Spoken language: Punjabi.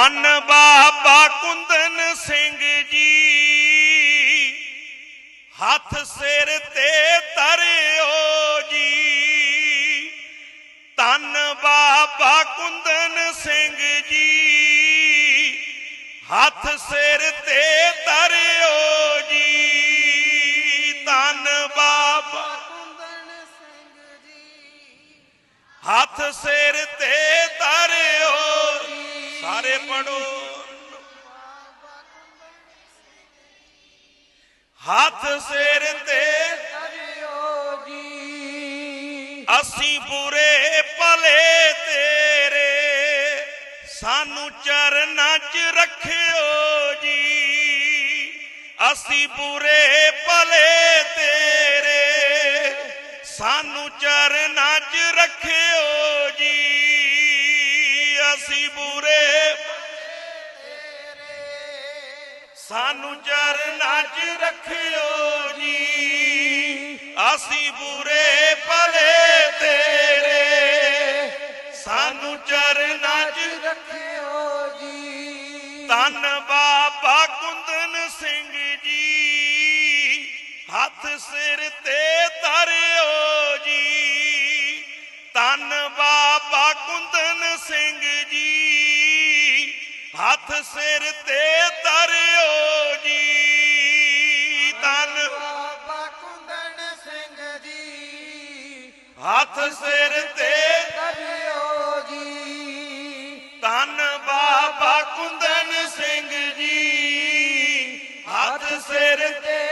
ਧੰਨ ਬਾਬਾ ਕੁੰਦਨ ਸਿੰਘ ਜੀ। ਹੱਥ ਸਿਰ ਤੇ ਧਰਿਓ ਜੀ। ਧੰਨ ਬਾਬਾ ਕੁੰਦਨ ਸਿੰਘ ਜੀ। ਹੱਥ ਸਿਰ ਤੇ ਧਰਿਓ ਜੀ। ਧੰਨ ਬਾਬਾ ਕੁੰਦਨ ਸਿੰਘ ਜੀ। ਹੱਥ ਸਿਰ ਤੇ ਹੱਥ ਸਿਰ ਤੇ ਹਰਿਓ ਜੀ ਅਸੀਂ ਬੁਰੇ ਭਲੇ ਤੇਰੇ। ਸਾਨੂੰ ਚਰਨਾਂ 'ਚ ਰੱਖਿਓ ਜੀ। ਅਸੀਂ ਬੁਰੇ ਭਲੇ ਤੇਰੇ। ਸਾਨੂੰ ਚਰਨਾਂ 'ਚ ਰੱਖਿਓ ਜੀ। ਅਸੀਂ ਬੁਰੇ ਸਾਨੂੰ ਚਰਨਾਂ 'ਚ ਰੱਖਿਓ ਜੀ। ਅਸੀਂ ਬੁਰੇ ਭਲੇ ਤੇਰੇ। ਸਾਨੂੰ ਚਰਨਾਂ 'ਚ ਰੱਖਿਓ ਜੀ। ਧੰਨ ਬਾਬਾ ਕੁੰਦਨ ਸਿੰਘ ਜੀ। ਹੱਥ ਸਿਰ ਤੇ ਧਰਿਓ ਜੀ। ਧੰਨ ਬਾਬਾ ਕੁੰਦਨ ਸਿੰਘ ਜੀ। ਹੱਥ ਸਿਰ ਤੇ ਹੱਥ ਸਿਰ ਤੇ ਕਰਿਓ ਜੀ। ਧੰਨ ਬਾਬਾ ਕੁੰਦਨ ਸਿੰਘ ਜੀ। ਹੱਥ ਸਿਰ ਤੇ